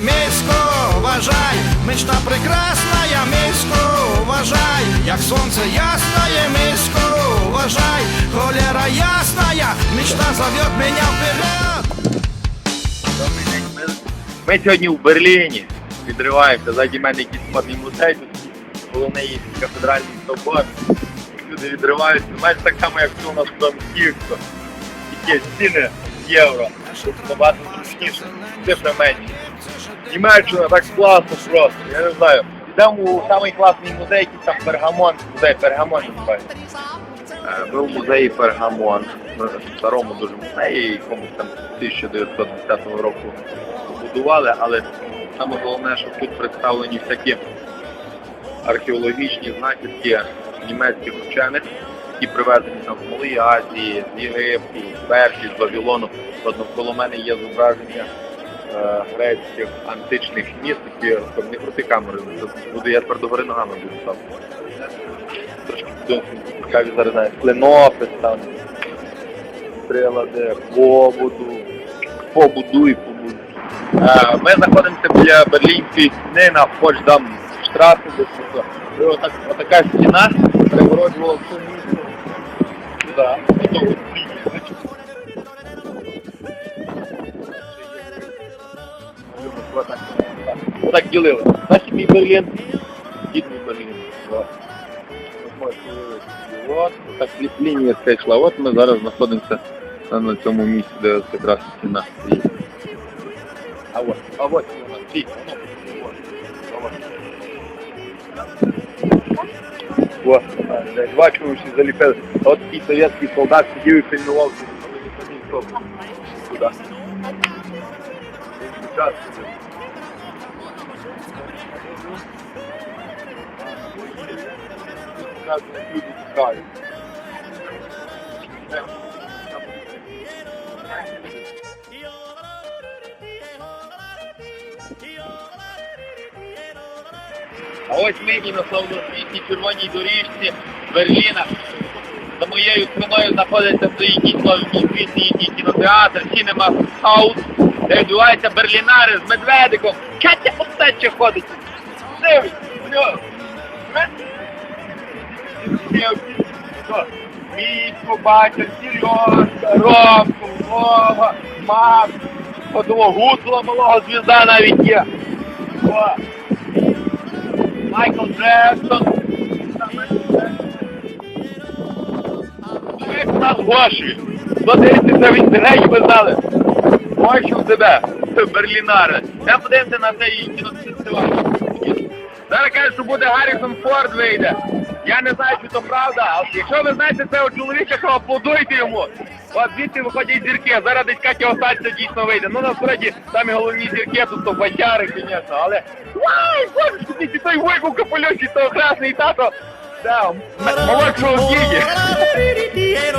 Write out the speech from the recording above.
Місько, вважай, мечта прекрасна, я місько, вважай, як сонце ясное, місько, вважай, холера ясная, мечта зовет меня вперед. Ми, сьогодні в Берліні відриваємося. Ззаді мене якийсь складний музей, тут головний кафедральний собор. Люди відриваються. Майже так само, як все у нас в Франківську. Тільки ціни євро. Тут набагато зручніше, цифри менші. Німеччина так класно просто, я не знаю. Йдемо у самий класний музей, який там Пергамон. Музей Пергамон називається. Е, Ми в музеї Пергамон, старому дуже музеї, якомусь там 1910 року будували, але саме головне, що тут представлені всякі археологічні знахідки німецьких вчених, які привезені там з Малої Азії, з Єгипту, з Персії, з Вавилону. От навколо мене є зображення е, грецьких античних міст, які не крути камери, це буде я тепер догори ногами буду став. Трошки цікаві зараз знаю, клинопис там, прилади, побуду, побуду побуду. Е, Ми знаходимося біля Берлінської стіни на Почдам штрафу, десь отак, отака стіна перегороджувала всю місто сюди. Отак, отак. Ділили. Значить мій Берлін, дід Берлін. От. От так лі- лінія ця йшла. От ми зараз знаходимося на, цьому місці, де якраз стіна стоїть. А от, а от от. О, бачимо, всі заліпили. От такий совєтський солдат сидів і пильнував, сидів. Нас люди тікають. А ось ми і на славнозвісній червоній доріжці Берліна. За моєю спиною знаходиться стоїть славнозвісний їхній кінотеатр, Cinema House, де відбуваються берлінари з медведиком. Катя остаче ходить. Дивись, у нього. Мітку, батя, Сережка, Ромку, Вова, Макс, Ходово гусла малого звізда навіть є. Майкл Джексон. Як у нас гроші. 130 в інтернеті ви знали. Гроші у тебе, Берлінари. Я подивимося на цей кінофестиваль. Зараз кажуть, що буде Гаррісон Форд вийде. Я не знаю, чи то правда, але якщо ви знаєте цього чоловіка, то аплодуйте йому. От звідси виходять зірки. Зараз десь Катя Остальця дійсно вийде. Ну насправді там і головні зірки, тут то батяри, звісно, але. Вай, боже, той вуйку капелюші, то красний тато. Да, молодшого. Quiero